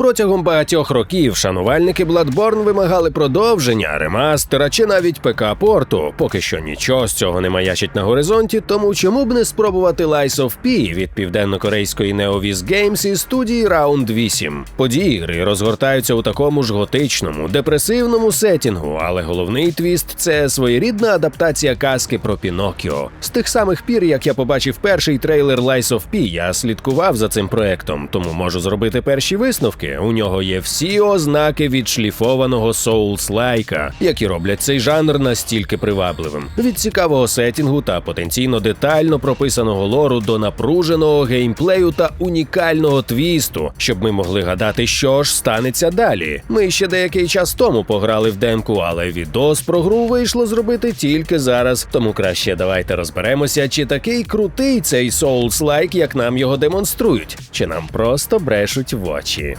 Протягом багатьох років шанувальники Bloodborne вимагали продовження, ремастера чи навіть ПК-порту. Поки що нічого з цього не маячить на горизонті, тому чому б не спробувати Lies of P від південно-корейської NeoVis Games і студії Round 8. Події гри розгортаються у такому ж готичному, депресивному сетінгу, але головний твіст це своєрідна адаптація казки про Пінокіо. З тих самих пір, як я побачив перший трейлер Lies of P, я слідкував за цим проектом, тому можу зробити перші висновки. У нього є всі ознаки відшліфованого Souls-лайка, які роблять цей жанр настільки привабливим. Від цікавого сетінгу та потенційно детально прописаного лору до напруженого геймплею та унікального твісту, щоб ми могли гадати, що ж станеться далі. Ми ще деякий час тому пограли в демку, але відос про гру вийшло зробити тільки зараз. Тому краще давайте розберемося, чи такий крутий цей Souls-лайк, як нам його демонструють, чи нам просто брешуть в очі.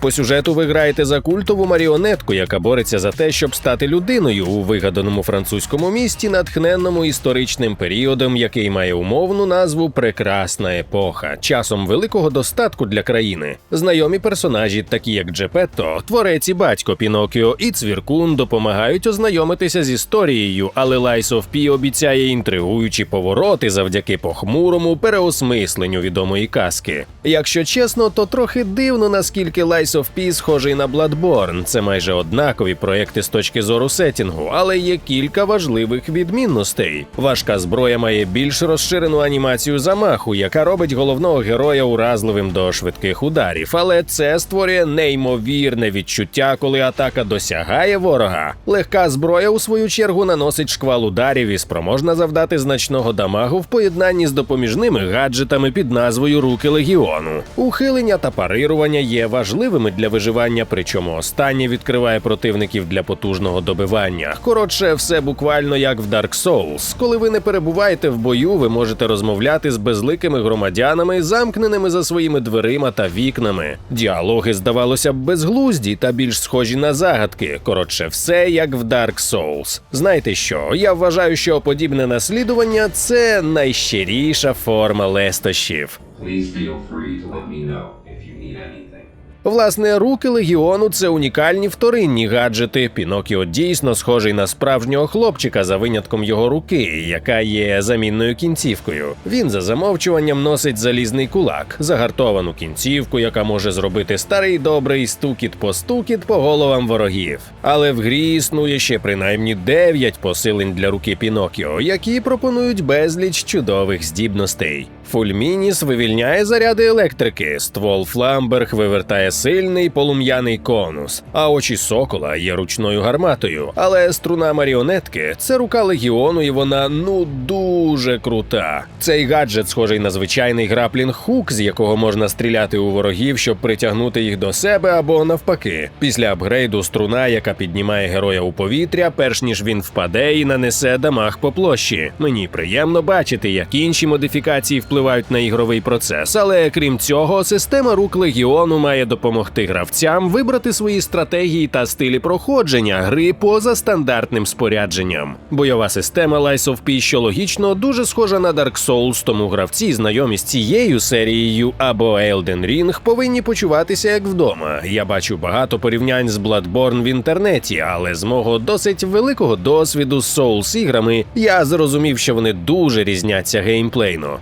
По сюжету ви граєте за культову маріонетку, яка бореться за те, щоб стати людиною у вигаданому французькому місті, натхненному історичним періодом, який має умовну назву Прекрасна епоха, часом великого достатку для країни. Знайомі персонажі, такі як Джепетто, творець і батько Пінокіо і Цвіркун, допомагають ознайомитися з історією, але Lies of P обіцяє інтригуючі повороти завдяки похмурому переосмисленню відомої казки. Якщо чесно, то трохи дивно, наскільки Lies of P схожий на Bloodborne. Це майже однакові проекти з точки зору сетінгу, але є кілька важливих відмінностей. Важка зброя має більш розширену анімацію замаху, яка робить головного героя уразливим до швидких ударів. Але це створює неймовірне відчуття, коли атака досягає ворога. Легка зброя, у свою чергу, наносить шквал ударів і спроможна завдати значного дамагу в поєднанні з допоміжними гаджетами під назвою Руки Легіону. Ухилення та парирування є важливими для виживання, причому останнє відкриває противників для потужного добивання. Коротше, все буквально як в Dark Souls. Коли ви не перебуваєте в бою, ви можете розмовляти з безликими громадянами, замкненими за своїми дверима та вікнами. Діалоги, здавалося б, безглузді та більш схожі на загадки. Коротше, все як в Dark Souls. Знаєте що? Я вважаю, що подібне наслідування це найщиріша форма лестощів. Please feel free to let me know if you need anything. Власне, руки легіону це унікальні вторинні гаджети. Пінокіо дійсно схожий на справжнього хлопчика за винятком його руки, яка є замінною кінцівкою. Він за замовчуванням носить залізний кулак, загартовану кінцівку, яка може зробити старий добрий стукіт-постукіт по головам ворогів. Але в грі існує ще принаймні дев'ять посилень для руки Пінокіо, які пропонують безліч чудових здібностей. Фульмініс вивільняє заряди електрики, ствол Фламберг вивертає сильний полум'яний конус, а очі сокола є ручною гарматою. Але струна маріонетки це рука легіону, і вона ну дуже крута. Цей гаджет схожий на звичайний граплінг хук, з якого можна стріляти у ворогів, щоб притягнути їх до себе або навпаки. Після апгрейду струна, яка піднімає героя у повітря, перш ніж він впаде і нанесе дамаг по площі. Мені приємно бачити, як інші модифікації впливають на ігровий процес. Але крім цього, система рук легіону має допомогти гравцям вибрати свої стратегії та стилі проходження гри поза стандартним спорядженням. Бойова система Lies of P, що логічно, дуже схожа на Dark Souls, тому гравці, знайомі з цією серією або Elden Ring, повинні почуватися як вдома. Я бачу багато порівнянь з Bloodborne в інтернеті, але з мого досить великого досвіду з Souls іграми я зрозумів, що вони дуже різняться геймплейно.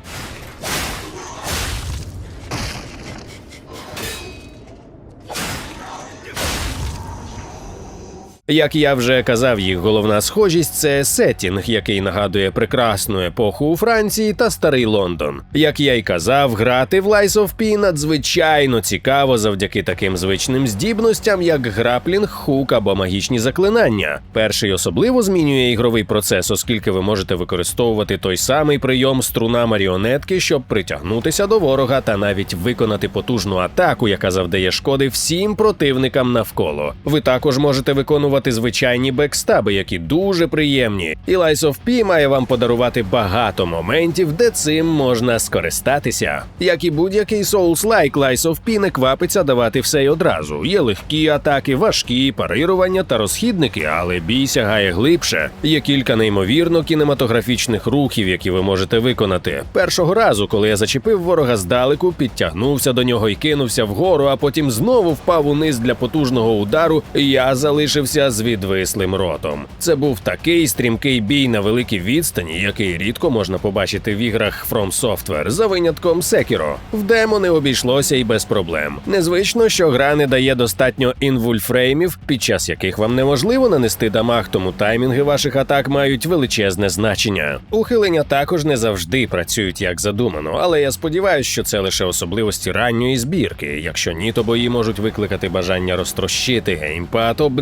Як я вже казав, їх головна схожість це сетінг, який нагадує прекрасну епоху у Франції та старий Лондон. Як я й казав, грати в Lies of P надзвичайно цікаво завдяки таким звичним здібностям, як граплінг, хук або магічні заклинання. Перший особливо змінює ігровий процес, оскільки ви можете використовувати той самий прийом струна маріонетки, щоб притягнутися до ворога та навіть виконати потужну атаку, яка завдає шкоди всім противникам навколо. Ви також можете виконувати виконувати звичайні бекстаби, які дуже приємні. І Lies of P має вам подарувати багато моментів, де цим можна скористатися. Як і будь-який Souls-like, Lies of P не квапиться давати все й одразу. Є легкі атаки, важкі, парирування та розхідники, але бій сягає глибше. Є кілька неймовірно кінематографічних рухів, які ви можете виконати. Першого разу, коли я зачепив ворога здалеку, підтягнувся до нього і кинувся вгору, а потім знову впав униз для потужного удару. Я залишився з відвислим ротом. Це був такий стрімкий бій на великій відстані, який рідко можна побачити в іграх From Software, за винятком Sekiro. В демо не обійшлося і без проблем. Незвично, що гра не дає достатньо інвульфреймів, під час яких вам неможливо нанести дамаг, тому таймінги ваших атак мають величезне значення. Ухилення також не завжди працюють як задумано, але я сподіваюся, що це лише особливості ранньої збірки. Якщо ні, то бої можуть викликати бажання розтрощити геймпад об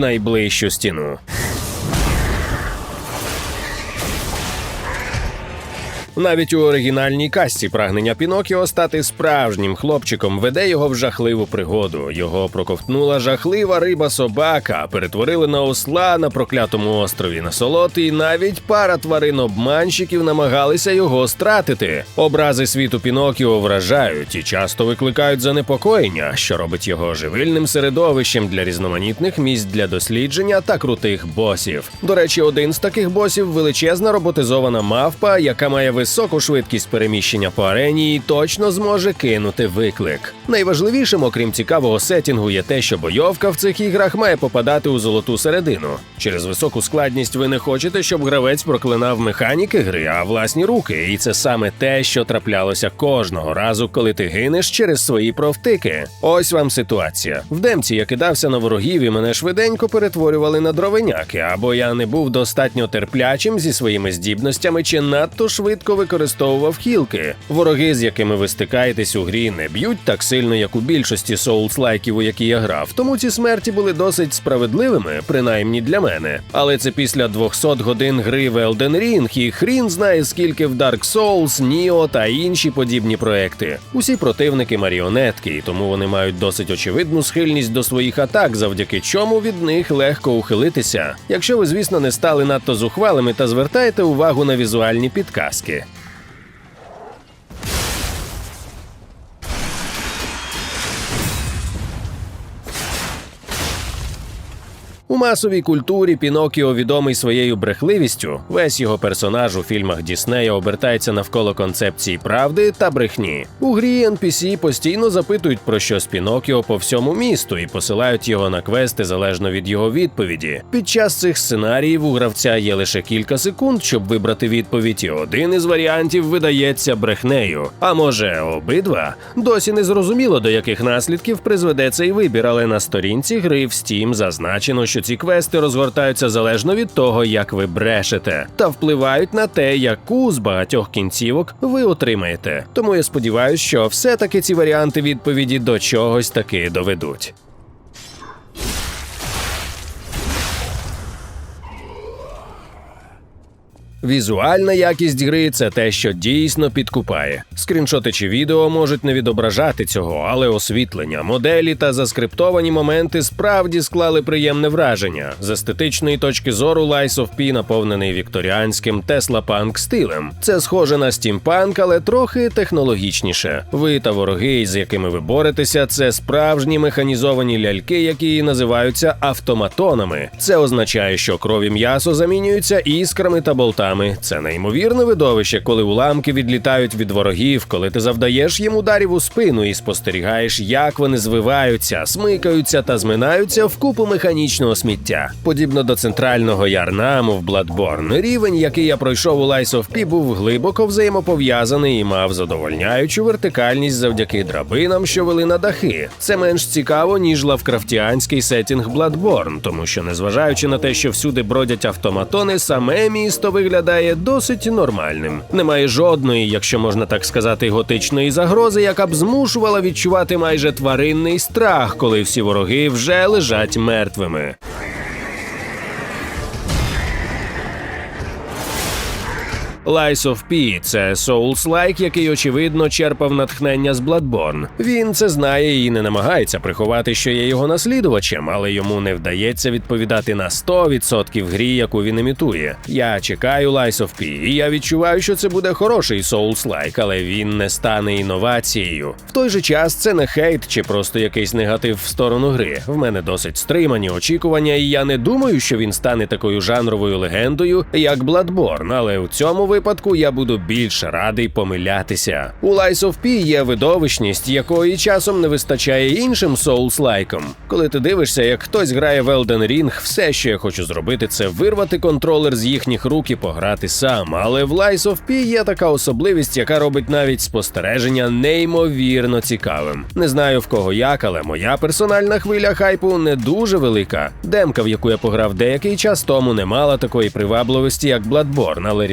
найближчу стіну. Навіть у оригінальній касті прагнення Пінокіо стати справжнім хлопчиком веде його в жахливу пригоду. Його проковтнула жахлива риба собака, перетворили на осла на проклятому острові на солоти, і навіть пара тварин обманщиків намагалися його стратити. Образи світу Пінокіо вражають і часто викликають занепокоєння, що робить його живильним середовищем для різноманітних місць для дослідження та крутих босів. До речі, один з таких босів величезна роботизована мавпа, яка має високу швидкість переміщення по арені і точно зможе кинути виклик. Найважливішим, окрім цікавого сетінгу, є те, що бойовка в цих іграх має попадати у золоту середину. Через високу складність ви не хочете, щоб гравець проклинав механіки гри, а власні руки. І це саме те, що траплялося кожного разу, коли ти гинеш через свої провтики. Ось вам ситуація. В демці я кидався на ворогів і мене швиденько перетворювали на дровеняки, або я не був достатньо терплячим зі своїми здібностями чи надто швидко використовував хілки. Вороги, з якими ви стикаєтесь у грі, не б'ють так сильно, як у більшості соулслайків, у які я грав. Тому ці смерті були досить справедливими, принаймні для мене. Але це після 200 годин гри в Elden Ring і хрін знає скільки в Dark Souls, Nioh та інші подібні проекти. Усі противники маріонетки, і тому вони мають досить очевидну схильність до своїх атак, завдяки чому від них легко ухилитися. Якщо ви, звісно, не стали надто зухвалими та звертаєте увагу на візуальні підказки. У масовій культурі Пінокіо відомий своєю брехливістю. Весь його персонаж у фільмах Діснея обертається навколо концепції правди та брехні. У грі NPC постійно запитують про щось Пінокіо по всьому місту і посилають його на квести залежно від його відповіді. Під час цих сценаріїв у гравця є лише кілька секунд, щоб вибрати відповідь, і один із варіантів видається брехнею. А може, обидва? Досі не зрозуміло, до яких наслідків призведе цей вибір, але на сторінці гри в Steam зазначено, що ці квести розгортаються залежно від того, як ви брешете, та впливають на те, яку з багатьох кінцівок ви отримаєте. Тому я сподіваюся, що все-таки ці варіанти відповіді до чогось таки доведуть. Візуальна якість гри це те, що дійсно підкупає. Скріншоти чи відео можуть не відображати цього, але освітлення, моделі та заскриптовані моменти справді склали приємне враження. З естетичної точки зору Lies of P наповнений вікторіанським Tesla-панк стилем. Це схоже на стімпанк, але трохи технологічніше. Ви та вороги, з якими ви боретеся, це справжні механізовані ляльки, які називаються автоматонами. Це означає, що крові м'ясо замінюються іскрами та болтами. Це неймовірне видовище, коли уламки відлітають від ворогів, коли ти завдаєш їм ударів у спину і спостерігаєш, як вони звиваються, смикаються та зминаються в купу механічного сміття. Подібно до центрального ярнаму в Bloodborne, рівень, який я пройшов у Lies of P, був глибоко взаємопов'язаний і мав задовольняючу вертикальність завдяки драбинам, що вели на дахи. Це менш цікаво, ніж лавкрафтіанський сетінг Bloodborne, тому що, незважаючи на те, що всюди бродять автоматони, саме місто виглядає досить нормальним. Немає жодної, якщо можна так сказати, готичної загрози, яка б змушувала відчувати майже тваринний страх, коли всі вороги вже лежать мертвими. Lies of P – це Souls-like, який очевидно черпав натхнення з Bloodborne. Він це знає і не намагається приховати, що є його наслідувачем, але йому не вдається відповідати на 100% грі, яку він імітує. Я чекаю Lies of P, і я відчуваю, що це буде хороший Souls-like, але він не стане інновацією. В той же час це не хейт чи просто якийсь негатив в сторону гри. В мене досить стримані очікування, і я не думаю, що він стане такою жанровою легендою, як Bloodborne, але у цьому випадку я буду більше радий помилятися. У Lies of P є видовищність, якої часом не вистачає іншим Souls-лайкам. Коли ти дивишся, як хтось грає в Elden Ring, все, що я хочу зробити, це вирвати контролер з їхніх рук і пограти сам. Але в Lies of P є така особливість, яка робить навіть спостереження неймовірно цікавим. Не знаю в кого як, але моя персональна хвиля хайпу не дуже велика. Демка, в яку я пограв деякий час тому, не мала такої привабливості, як Bloodborne, але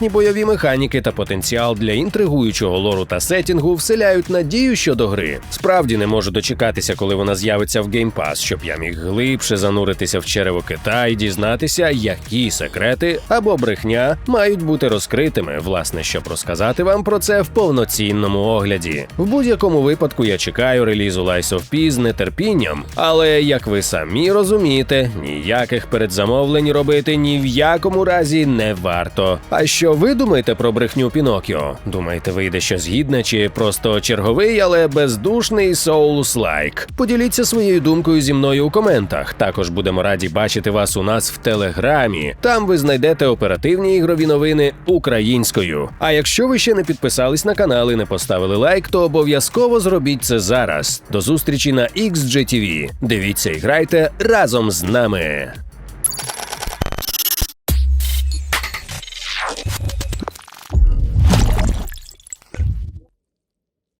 різноманітні бойові механіки та потенціал для інтригуючого лору та сетінгу вселяють надію щодо гри. Справді не можу дочекатися, коли вона з'явиться в Game Pass, щоб я міг глибше зануритися в черево кита і дізнатися, які секрети або брехня мають бути розкритими, власне, щоб розказати вам про це в повноцінному огляді. В будь-якому випадку я чекаю релізу Lies of P з нетерпінням, але як ви самі розумієте, ніяких передзамовлень робити ні в якому разі не варто. А що ви думаєте про брехню Пінокіо? Думаєте, вийде щось гідне чи просто черговий, але бездушний Souls-like? Поділіться своєю думкою зі мною у коментах. Також будемо раді бачити вас у нас в телеграмі. Там ви знайдете оперативні ігрові новини українською. А якщо ви ще не підписались на канал і не поставили лайк, то обов'язково зробіть це зараз. До зустрічі на XGTV. Дивіться і грайте разом з нами.